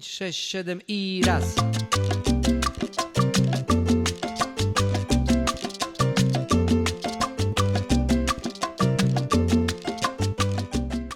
pięć, sześć, siedem i raz.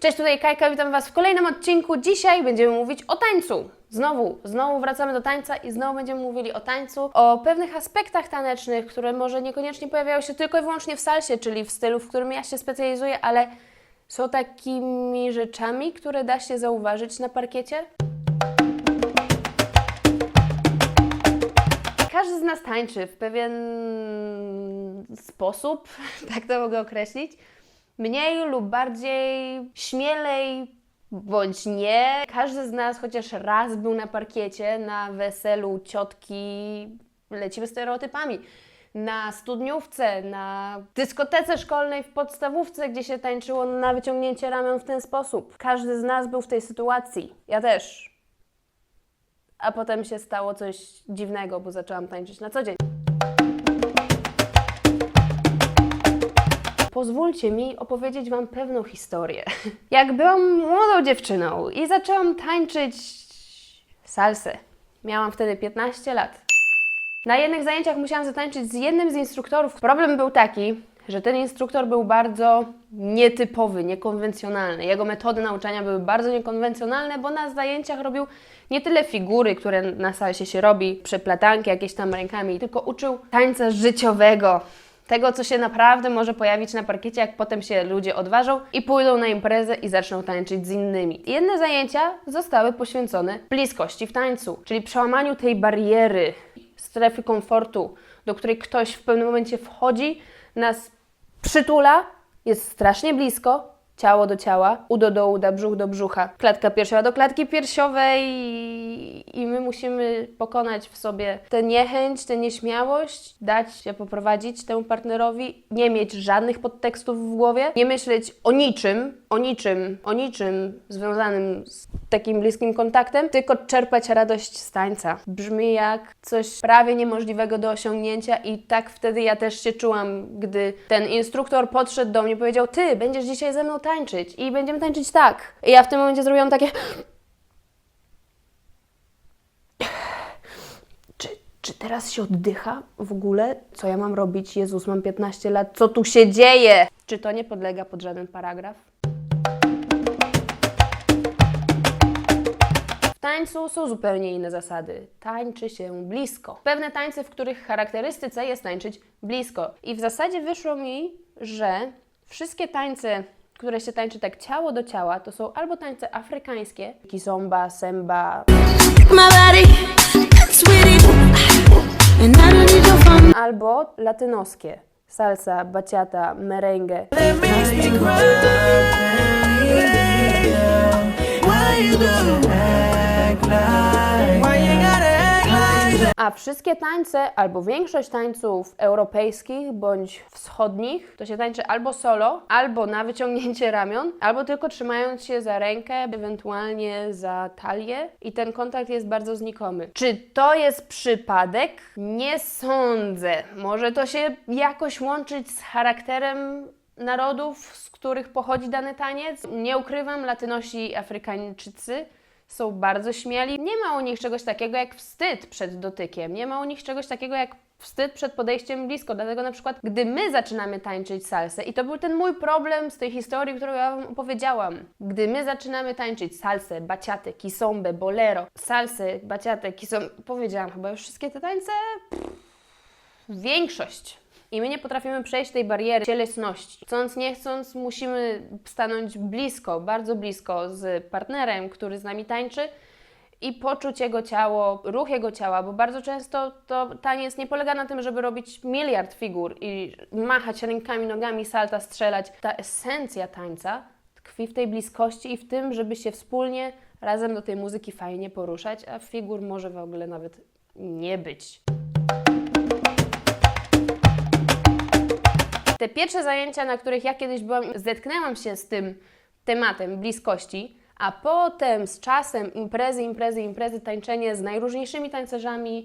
Cześć, tutaj Kajka, witam Was w kolejnym odcinku. Dzisiaj będziemy mówić o tańcu. Znowu, znowu wracamy do tańca i znowu będziemy mówili o tańcu, o pewnych aspektach tanecznych, które może niekoniecznie pojawiają się tylko i wyłącznie w salsie, czyli w stylu, w którym ja się specjalizuję, ale są takimi rzeczami, które da się zauważyć na parkiecie. Każdy z nas tańczy w pewien sposób, tak to mogę określić. Mniej lub bardziej, śmielej bądź nie. Każdy z nas chociaż raz był na parkiecie, na weselu ciotki, lecimy stereotypami. Na studniówce, na dyskotece szkolnej w podstawówce, gdzie się tańczyło na wyciągnięcie ramion w ten sposób. Każdy z nas był w tej sytuacji. Ja też. A potem się stało coś dziwnego, bo zaczęłam tańczyć na co dzień. Pozwólcie mi opowiedzieć Wam pewną historię. Jak byłam młodą dziewczyną i zaczęłam tańczyć salsę. Miałam wtedy 15 lat. Na jednych zajęciach musiałam zatańczyć z jednym z instruktorów. Problem był taki, że ten instruktor był bardzo nietypowy, niekonwencjonalny. Jego metody nauczania były bardzo niekonwencjonalne, bo na zajęciach robił nie tyle figury, które na salsie się robi, przeplatanki jakieś tam rękami, tylko uczył tańca życiowego. Tego, co się naprawdę może pojawić na parkiecie, jak potem się ludzie odważą i pójdą na imprezę i zaczną tańczyć z innymi. Jedne zajęcia zostały poświęcone bliskości w tańcu, czyli przełamaniu tej bariery, strefy komfortu, do której ktoś w pewnym momencie wchodzi, nas przytula, jest strasznie blisko, ciało do ciała, udo do uda, brzuch do brzucha, klatka piersiowa do klatki piersiowej i my musimy pokonać w sobie tę niechęć, tę nieśmiałość, dać się poprowadzić temu partnerowi, nie mieć żadnych podtekstów w głowie, nie myśleć o niczym, o niczym, o niczym związanym z takim bliskim kontaktem, tylko czerpać radość z tańca. Brzmi jak coś prawie niemożliwego do osiągnięcia i tak wtedy ja też się czułam, gdy ten instruktor podszedł do mnie i powiedział, ty będziesz dzisiaj ze mną tańczyć i będziemy tańczyć tak. I ja w tym momencie zrobiłam takie... Czy, czy teraz się oddycha w ogóle? Co ja mam robić? Jezus, mam 15 lat, co tu się dzieje? Czy to nie podlega pod żaden paragraf? Tańcu są zupełnie inne zasady. Tańczy się blisko. Pewne tańce, w których charakterystyce jest tańczyć blisko. I w zasadzie wyszło mi, że wszystkie tańce, które się tańczy tak ciało do ciała, to są albo tańce afrykańskie, kizomba, semba, phone. albo latynoskie. Salsa, baciata, merengue. A wszystkie tańce, albo większość tańców europejskich bądź wschodnich, to się tańczy albo solo, albo na wyciągnięcie ramion, albo tylko trzymając się za rękę, ewentualnie za talię i ten kontakt jest bardzo znikomy. Czy to jest przypadek? Nie sądzę. Może to się jakoś łączyć z charakterem narodów, z których pochodzi dany taniec. Nie ukrywam, latynosi Afrykańczycy są bardzo śmiali. Nie ma u nich czegoś takiego jak wstyd przed dotykiem, nie ma u nich czegoś takiego jak wstyd przed podejściem blisko. Dlatego na przykład, gdy my zaczynamy tańczyć salsę, i to był ten mój problem z tej historii, którą ja Wam opowiedziałam. Gdy my zaczynamy tańczyć salsę, baciatę, kisombę, bolero, salsę, baciatę, kisombę, powiedziałam chyba już wszystkie te tańce? Większość. I my nie potrafimy przejść tej bariery cielesności. Chcąc, nie chcąc, musimy stanąć blisko, bardzo blisko z partnerem, który z nami tańczy i poczuć jego ciało, ruch jego ciała, bo bardzo często to taniec nie polega na tym, żeby robić miliard figur i machać rękami, nogami, salta, strzelać. Ta esencja tańca tkwi w tej bliskości i w tym, żeby się wspólnie razem do tej muzyki fajnie poruszać, a figur może w ogóle nawet nie być. Te pierwsze zajęcia, na których ja kiedyś byłam, zetknęłam się z tym tematem bliskości, a potem z czasem imprezy, imprezy, imprezy, tańczenie z najróżniejszymi tańcerzami,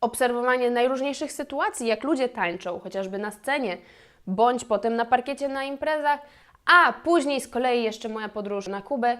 obserwowanie najróżniejszych sytuacji, jak ludzie tańczą, chociażby na scenie, bądź potem na parkiecie na imprezach, a później z kolei jeszcze moja podróż na Kubę,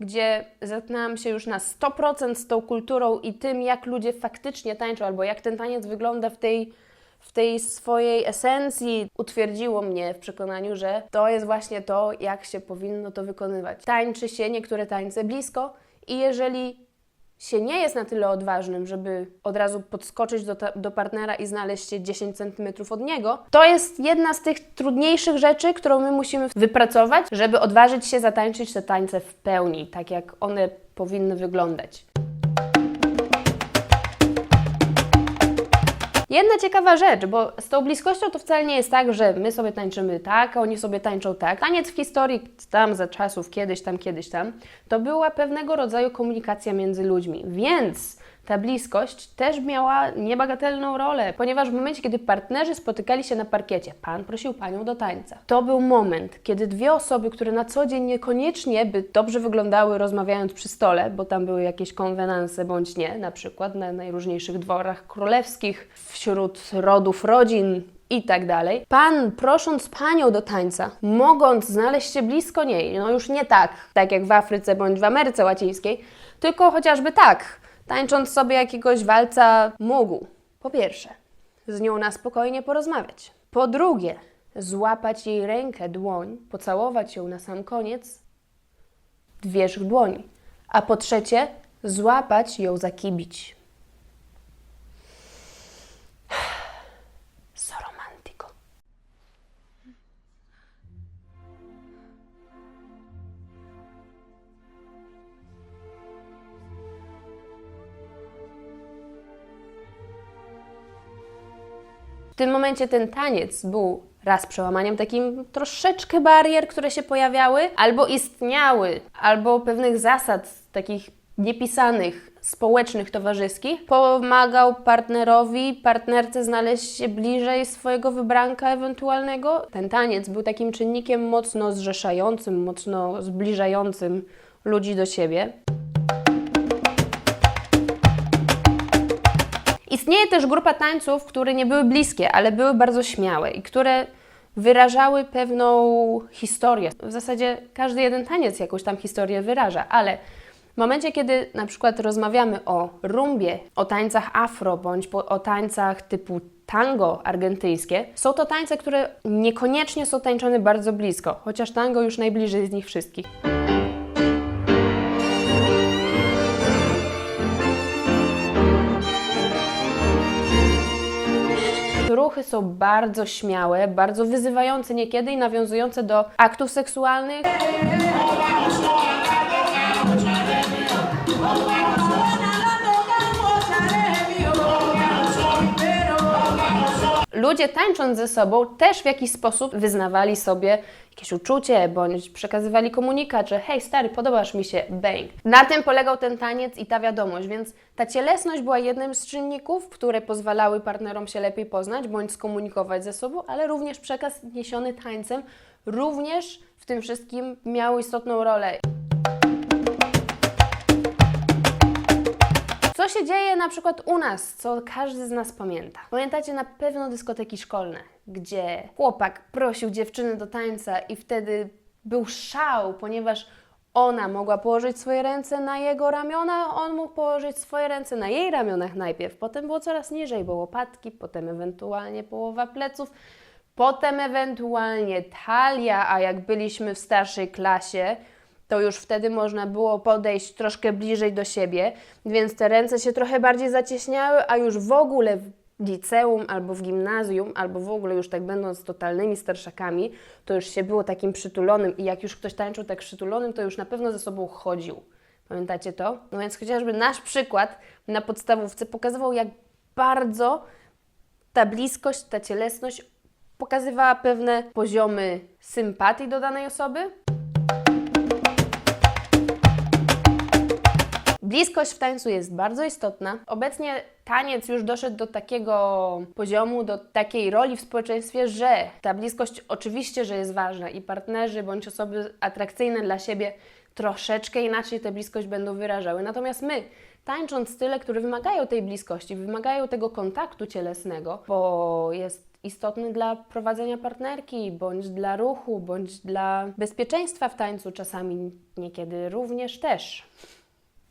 gdzie zetknęłam się już na 100% z tą kulturą i tym, jak ludzie faktycznie tańczą, albo jak ten taniec wygląda w tej, w tej swojej esencji, utwierdziło mnie w przekonaniu, że to jest właśnie to, jak się powinno to wykonywać. Tańczy się niektóre tańce blisko i jeżeli się nie jest na tyle odważnym, żeby od razu podskoczyć do, do partnera i znaleźć się 10 cm od niego, to jest jedna z tych trudniejszych rzeczy, którą my musimy wypracować, żeby odważyć się zatańczyć te tańce w pełni, tak jak one powinny wyglądać. Jedna ciekawa rzecz, bo z tą bliskością to wcale nie jest tak, że my sobie tańczymy tak, a oni sobie tańczą tak. Taniec w historii, tam za czasów, kiedyś tam, kiedyś tam, to była pewnego rodzaju komunikacja między ludźmi, więc ta bliskość też miała niebagatelną rolę, ponieważ w momencie, kiedy partnerzy spotykali się na parkiecie, pan prosił panią do tańca. To był moment, kiedy dwie osoby, które na co dzień niekoniecznie by dobrze wyglądały rozmawiając przy stole, bo tam były jakieś konwenanse bądź nie, na przykład na najróżniejszych dworach królewskich, wśród rodów, rodzin i tak dalej. Pan, prosząc panią do tańca, mogąc znaleźć się blisko niej, no już nie tak, tak jak w Afryce bądź w Ameryce Łacińskiej, tylko chociażby tak, tańcząc sobie jakiegoś walca mógł, po pierwsze, z nią na spokojnie porozmawiać. Po drugie, złapać jej rękę, dłoń, pocałować ją na sam koniec, wierzch dłoni. A po trzecie, złapać ją za kibić. W tym momencie ten taniec był raz przełamaniem takim troszeczkę barier, które się pojawiały, albo istniały, albo pewnych zasad takich niepisanych, społecznych, towarzyskich. Pomagał partnerowi, partnerce znaleźć się bliżej swojego wybranka ewentualnego. Ten taniec był takim czynnikiem mocno zrzeszającym, mocno zbliżającym ludzi do siebie. Istnieje też grupa tańców, które nie były bliskie, ale były bardzo śmiałe i które wyrażały pewną historię. W zasadzie każdy jeden taniec jakąś tam historię wyraża, ale w momencie, kiedy na przykład rozmawiamy o rumbie, o tańcach afro bądź o tańcach typu tango argentyńskie, są to tańce, które niekoniecznie są tańczone bardzo blisko, chociaż tango już najbliżej z nich wszystkich. Ruchy są bardzo śmiałe, bardzo wyzywające niekiedy i nawiązujące do aktów seksualnych. Ludzie tańcząc ze sobą też w jakiś sposób wyznawali sobie jakieś uczucie, bądź przekazywali komunikat, że hej stary, podobasz mi się, bang. Na tym polegał ten taniec i ta wiadomość, więc ta cielesność była jednym z czynników, które pozwalały partnerom się lepiej poznać, bądź skomunikować ze sobą, ale również przekaz niesiony tańcem również w tym wszystkim miał istotną rolę. Co się dzieje na przykład u nas, co każdy z nas pamięta? Pamiętacie na pewno dyskoteki szkolne, gdzie chłopak prosił dziewczynę do tańca i wtedy był szał, ponieważ ona mogła położyć swoje ręce na jego ramiona, on mógł położyć swoje ręce na jej ramionach najpierw. Potem było coraz niżej, bo łopatki, potem ewentualnie połowa pleców, potem ewentualnie talia, a jak byliśmy w starszej klasie, to już wtedy można było podejść troszkę bliżej do siebie, więc te ręce się trochę bardziej zacieśniały, a już w ogóle w liceum albo w gimnazjum, albo w ogóle już tak będąc totalnymi starszakami, to już się było takim przytulonym i jak już ktoś tańczył tak przytulonym, to już na pewno ze sobą chodził. Pamiętacie to? No więc chociażby nasz przykład na podstawówce pokazywał, jak bardzo ta bliskość, ta cielesność pokazywała pewne poziomy sympatii do danej osoby, Bliskość w tańcu jest bardzo istotna. Obecnie taniec już doszedł do takiego poziomu, do takiej roli w społeczeństwie, że ta bliskość oczywiście, że jest ważna i partnerzy bądź osoby atrakcyjne dla siebie troszeczkę inaczej tę bliskość będą wyrażały. Natomiast my, tańcząc style, które wymagają tej bliskości, wymagają tego kontaktu cielesnego, bo jest istotny dla prowadzenia partnerki, bądź dla ruchu, bądź dla bezpieczeństwa w tańcu, czasami niekiedy również też.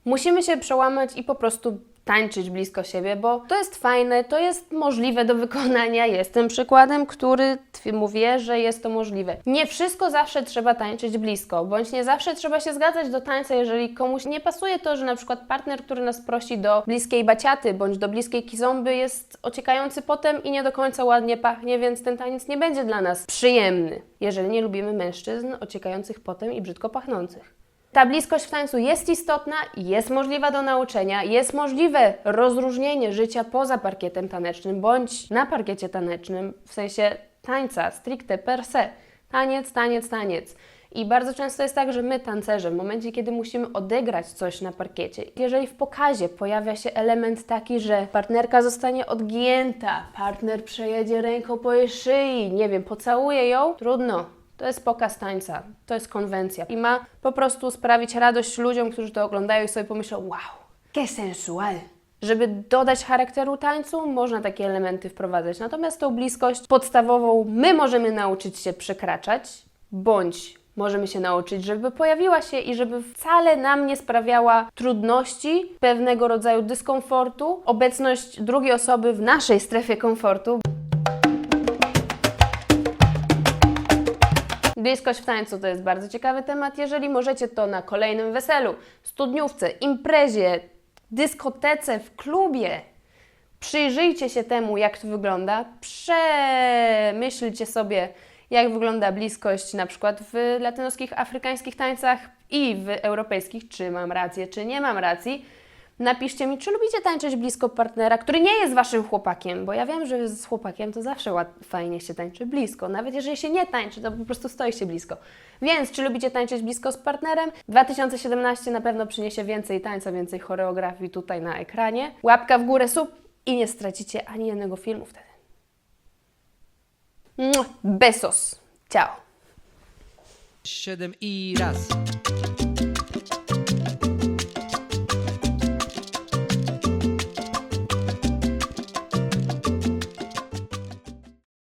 Musimy się przełamać i po prostu tańczyć blisko siebie, bo to jest fajne, to jest możliwe do wykonania. Jestem przykładem, który tw- mówi, że jest to możliwe. Nie wszystko zawsze trzeba tańczyć blisko, bądź nie zawsze trzeba się zgadzać do tańca, jeżeli komuś nie pasuje to, że na przykład partner, który nas prosi do bliskiej baciaty, bądź do bliskiej kizomby jest ociekający potem i nie do końca ładnie pachnie, więc ten taniec nie będzie dla nas przyjemny, jeżeli nie lubimy mężczyzn ociekających potem i brzydko pachnących. Ta bliskość w tańcu jest istotna, jest możliwa do nauczenia, jest możliwe rozróżnienie życia poza parkietem tanecznym bądź na parkiecie tanecznym, w sensie tańca, stricte per se. Taniec, taniec, taniec. I bardzo często jest tak, że my, tancerze, w momencie, kiedy musimy odegrać coś na parkiecie, jeżeli w pokazie pojawia się element taki, że partnerka zostanie odgięta, partner przejedzie ręką po jej szyi, nie wiem, pocałuje ją, trudno. To jest pokaz tańca, to jest konwencja i ma po prostu sprawić radość ludziom, którzy to oglądają i sobie pomyślą: wow, que sensual. Żeby dodać charakteru tańcu, można takie elementy wprowadzać. Natomiast tą bliskość podstawową my możemy nauczyć się przekraczać, bądź możemy się nauczyć, żeby pojawiła się i żeby wcale nam nie sprawiała trudności, pewnego rodzaju dyskomfortu, obecność drugiej osoby w naszej strefie komfortu. Bliskość w tańcu to jest bardzo ciekawy temat. Jeżeli możecie, to na kolejnym weselu, studniówce, imprezie, dyskotece, w klubie. Przyjrzyjcie się temu, jak to wygląda. Przemyślcie sobie, jak wygląda bliskość na przykład w latynoskich, afrykańskich tańcach i w europejskich. Czy mam rację, czy nie mam racji. Napiszcie mi, czy lubicie tańczyć blisko partnera, który nie jest waszym chłopakiem, bo ja wiem, że z chłopakiem to zawsze fajnie się tańczy blisko. Nawet jeżeli się nie tańczy, to po prostu stoi się blisko. Więc, czy lubicie tańczyć blisko z partnerem? 2017 na pewno przyniesie więcej tańca, więcej choreografii tutaj na ekranie. Łapka w górę, sub i nie stracicie ani jednego filmu wtedy. Besos. Ciao. Siedem i raz.